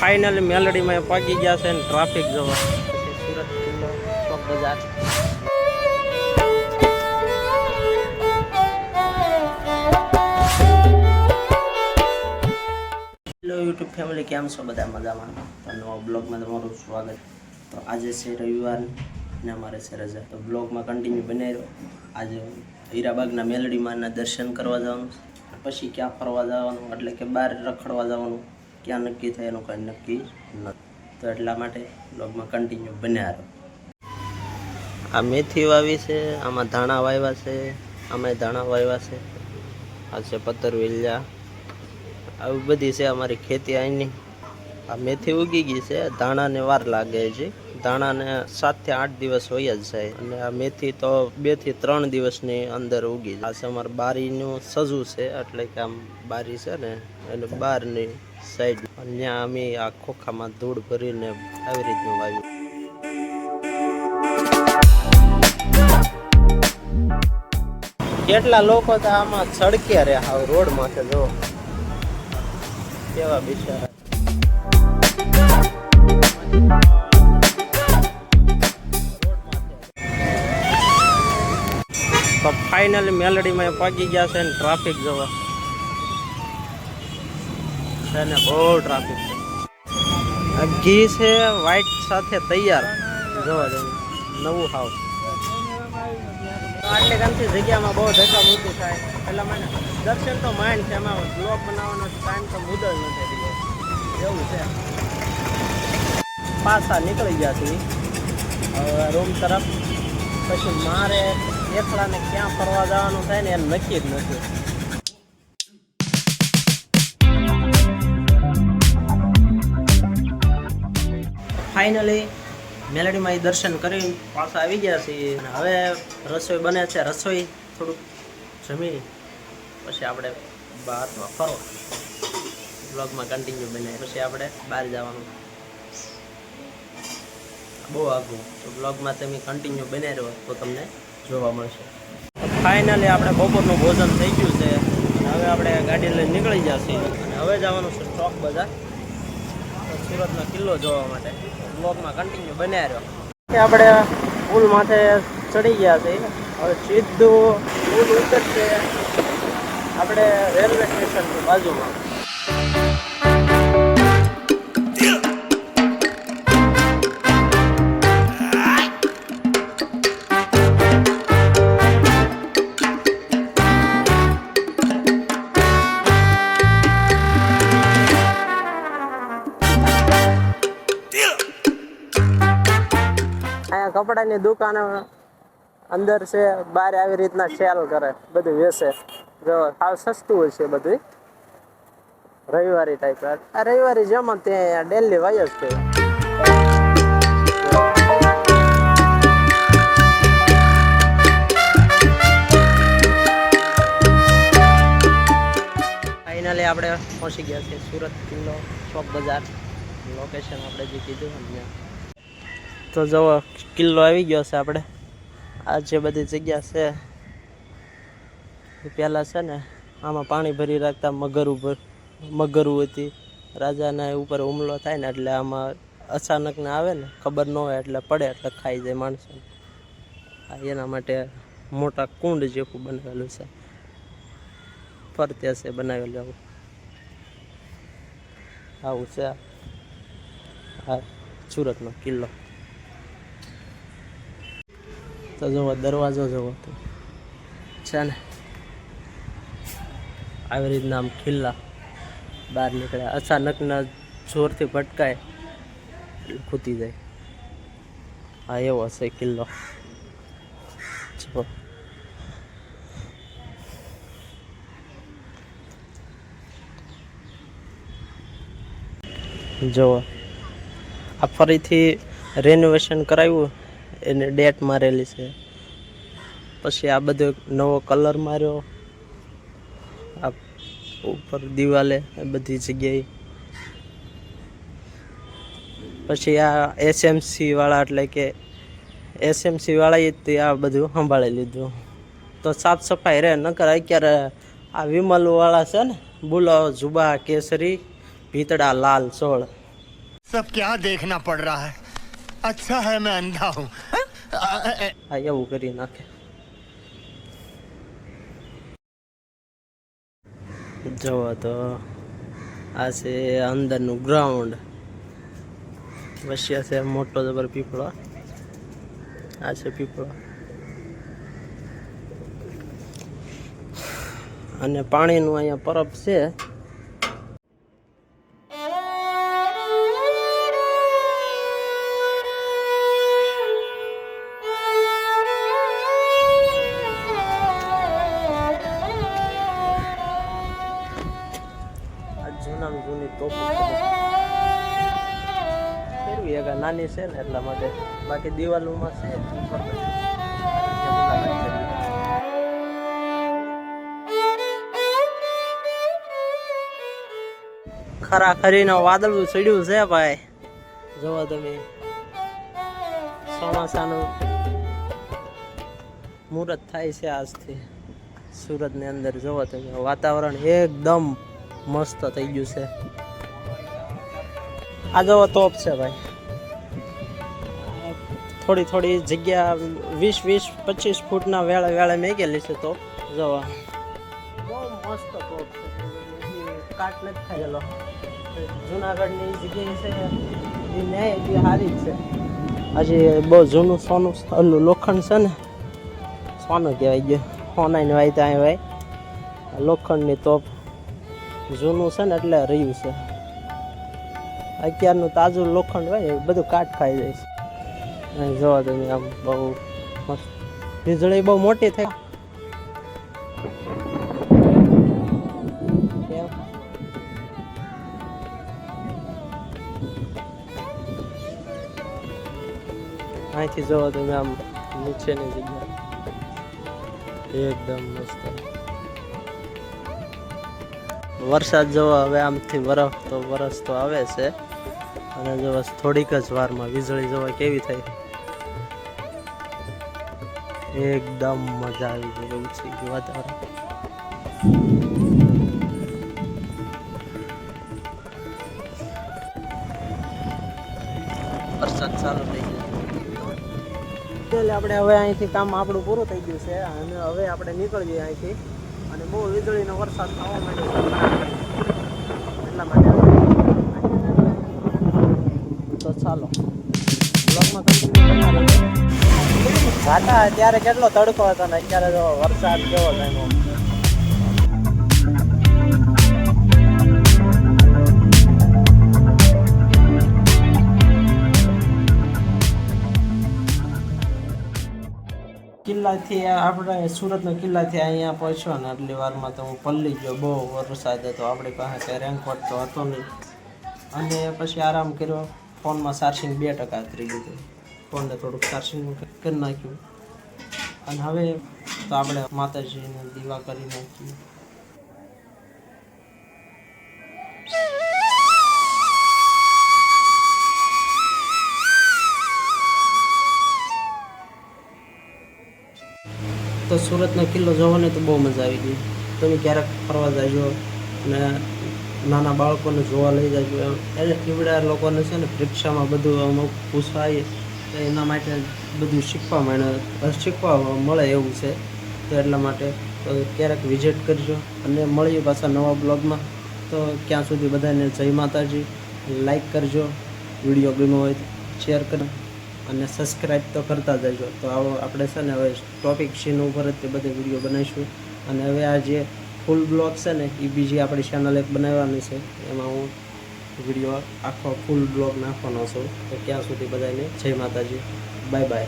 Finally મેલડીમાં પહોંચી ગયા છે ને ટ્રાફિક જવા. સુરત કિલ્લો ચોક બજાર હેલો યુટ્યુબ ફેમિલી કેમ છો બધા મજામાં? તો નવા બ્લોગમાં તમારું સ્વાગત. તો આજે છે રવિવાર ને અમારે છે રજા. તો બ્લોગમાં કન્ટિન્યુ બનાવી રહ્યો આજે હીરાબાગના મેલડીમાંના દર્શન કરવા જવાનું પછી ક્યાં ફરવા જવાનું, એટલે કે બહાર રખડવા જવાનું. ક્યાં નક્કી થાય એનું કંઈ નક્કી નથી. તો એટલા માટે બ્લોગમાં કન્ટિન્યુ બન્યા રહો. આ મેથી વાવી છે, આમાં ધાણા વાવ્યા છે આમાં ધાણા વાવ્યા છે. આ છે પત્તર વેલ્યા. આવી બધી છે અમારી ખેતી અહીંની આ મેથી ઉગી ગઈ છે, ધાણાને વાર લાગે છે. ધાણાને સાતથી આઠ દિવસ હોય જ જાય. અને આ મેથી તો બેથી ત્રણ દિવસની અંદર ઉગી જાય. આ છે અમારે બારીનું સજુ છે, એટલે કે આમ બારી છે ને, એને બહારની સાઈડ. ત્યાં અમે આ ખોખામાં ધૂળ ભરીને આવી રીતનું વાવ્યું. કેટલા લોકો તો આમાં સડક્યા રહ્યા હાવ રોડ માથે, જો. કેવા બિચારા. તો ફાઇનલી મેલડીમાં પહોંચી ગયા છે ને ટ્રાફિક જોવા. છે ને, બહુ ટ્રાફિક છે. ઘી છે વ્હાઈટ સાથે તૈયાર. જોવા જવું નવું હાવ આટલે ગામથી જગ્યામાં બહુ ધક્કા મૂકી થાય. એટલે મને દર્શન તો માઇન્ડ છે, એમાં બ્લોક બનાવવાનો ટાઈમ તો મુદ્દો નથી એવું છે. પાછા નીકળી ગયા છીએ. રૂમ તરફ. પછી મારે એકલાને ક્યાં ફરવા જવાનું થાય ને એમ નક્કી જ નથી. ફાઇનલી મેલેડીમાં એ દર્શન કરી પાછા આવી ગયા છીએ. અને હવે રસોઈ બને છે. રસોઈ થોડુંક જમી પછી આપણે બહારમાં ફરો બ્લોગમાં કન્ટિન્યુ બને. પછી આપણે બહાર જવાનું. બહુ આઘું તો બ્લોગમાં તમે કન્ટિન્યુ બને રહો તો તમને જોવા મળશે. ફાઇનલી આપણે બપોરનું ભોજન થઈ ગયું છે. અને હવે આપણે ગાડી લઈને નીકળી છીએ. અને હવે જવાનું છે ચોક બજાર. સુરતનો કિલ્લો જોવા માટે. બ્લોગમાં કન્ટિન્યુ બન્યા રહ્યો. આપણે પુલ માથે ચડી ગયા છે. હવે સીધું પુલ ઉતરશે. આપણે રેલવે સ્ટેશન બાજુમાં. કપડાની દુકાન અંદર છે, બહાર આવી રીતના સેલ કરે, બધું વેસે જો સાવ સસ્તું હોય છે બધું. રવિવારી ટાઈપ આ રવિવારી જેમ ત્યાં ડેલી વાય જ છે ફાઇનલી આપણે પહોંચી ગયા છીએ સુરત કિલ્લો ચોક બજાર. લોકેશન આપણે જે કીધું ત્યાં. તો જવો, કિલ્લો આવી ગયો છે આપણે. આ જે બધી જગ્યા છે, એ પહેલાં છે ને, આમાં પાણી ભરી રાખતા મગર ઉપર, મગરું હતી રાજાના ઉપર હુમલો થાય ને એટલે આમાં અચાનક ને આવે ને, ખબર ન હોય એટલે પડે એટલે ખાઈ જાય માણસો એના માટે મોટા કુંડ જેવું બનાવેલું છે. ફરતે છે બનાવેલું આવું. આવું છે આ સુરતનો કિલ્લો. તો જુઓ દરવાજો જુઓ તો છે ને? આવી રીતના આમ ખિલ્લા બહાર નીકળ્યા. અચાનકના જોરથી ભટકાય એટલે ખૂતી જાય. હા, એવો હશે કિલ્લો જુઓ. આ ફરીથી રેનોવેશન કરાવ્યું. એને ડેટ મારેલી છે. પછી આ બધો નવો કલર માર્યો. આ ઉપર દિવાલે બધી જગ્યાએ. પછી આ એસએમસી વાળા એટલે કે એસએમસી વાળાએ તે આ બધું સંભાળી લીધું. તો સાફ સફાઈ રહે નકર અત્યારે આ વિમલવાળા છે ને બુલો જુબા કેસરી, ભીતડા, લાલ, સોળ. સબ ક્યાં દેખના પડ રહા હૈ? અચ્છા હે મેં અંધા હું? હા એવું કરી નાખે. જુઓ તો આ છે અંદરનું ગ્રાઉન્ડ. વસ્યા છે મોટો જબર પીપળો. આ છે પીપળો. અને પાણીનું અહીંયા પરબ છે. નાની છે ને, એટલા માટે બાકી દિવાલોમાં છે. ખરા ખરીને વાદળું ચડ્યું છે ભાઈ. જોવો તમે. ચોમાસાનું મુહૂર્ત થાય છે આજથી. સુરતની અંદર જોવો તમે. વાતાવરણ એકદમ મસ્ત થઈ ગયું છે. આ જોવો તોપ છે ભાઈ. થોડી થોડી જગ્યા વીસ વીસ પચીસ ફૂટના વેળે વેળે મેકેલી છે તો. જવા મસ્ત તોપ છે જુનાગઢની જગ્યાએ છે, એ ન્યાય એટલી સારી છે. હજી બહુ જૂનું સોનું ઓલું લોખંડ છે ને, સોનું કહેવાય ગયું. સોનાની વાય ત્યાં વાય. લોખંડની તોપ જૂનું છે ને એટલે રહ્યું છે. અત્યારનું તાજું લોખંડ હોય ને બધું કાટ ખાઈ જાય છે. અહીં જોવા તમે આમ બહુ મસ્ત. વીજળી બહુ મોટી થઈ. અહીંથી જોવો તમે આમ નીચેની જગ્યા એકદમ મસ્ત. વરસાદ જોવો, હવે આમથી બરફ તો, વરસ તો આવે છે. અને જો થોડીક જ વારમાં વીજળી જોવા, કેવી થઈ? એકદમ મજા આવી ગઈ એવું છે કે વાતાવરણ. વરસાદ ચાલુ થઈ ગયો. એટલે આપણે હવે અહીંથી કામ આપણું પૂરું થઈ ગયું છે અને હવે આપણે નીકળીએ અહીંથી. અને બહુ વીજળીનો વરસાદ થવા માંડ્યો એટલા માટે. તો ચાલો. જાતા ત્યારે કેટલો તડકો હતો ને અત્યારે જો વરસાદ કેવો થાય કિલ્લાથી આપણે સુરતના કિલ્લાથી અહીંયા પહોંચ્યો ને આટલી વારમાં તો હું પલ્લી ગયો, બહુ વરસાદ હતો. આપણી પાસે ત્યાં રેનકોટ તો હતો નહીં. અને પછી આરામ કર્યો, ફોનમાં ચાર્જિંગ બે ટકા ઉતરી ગયું ફોનને થોડુંક ચાર્જિંગ કરી નાખ્યું. અને હવે તો આપણે માતાજીને દીવા કરી નાખીએ. તો સુરતનો કિલ્લો જોવાની તો બહુ મજા આવી ગઈ. તમે ક્યારેક ફરવા જાજો અને નાના બાળકોને જોવા લઈ એટલે એવડા લોકોને છે ને પરીક્ષામાં બધું અમુક પૂછાય. તો એના માટે બધું શીખવા મળે શીખવા મળે એવું છે. તો એટલા માટે, તો ક્યારેક વિઝિટ કરજો અને મળીએ પાછા નવા બ્લોગમાં. તો ક્યાં સુધી બધાને જય માતાજી. લાઈક કરજો, વીડિયો ગમ્યો હોય શેર કરો અને સબસ્ક્રાઈબ તો કરતા જજો. તો આવો આપણે છે ને હવે ટોપિક સીન ઉપર જ તે બધે વીડિયો બનાવીશું. અને હવે આ જે ફૂલ બ્લોગ છે ને એ બીજી આપણી ચેનલ એક બનાવવાની છે. એમાં હું વીડિયો આખો ફૂલ બ્લોગ નાખવાનો છું. તો ત્યાં સુધી બધાને જય માતાજી. Bye bye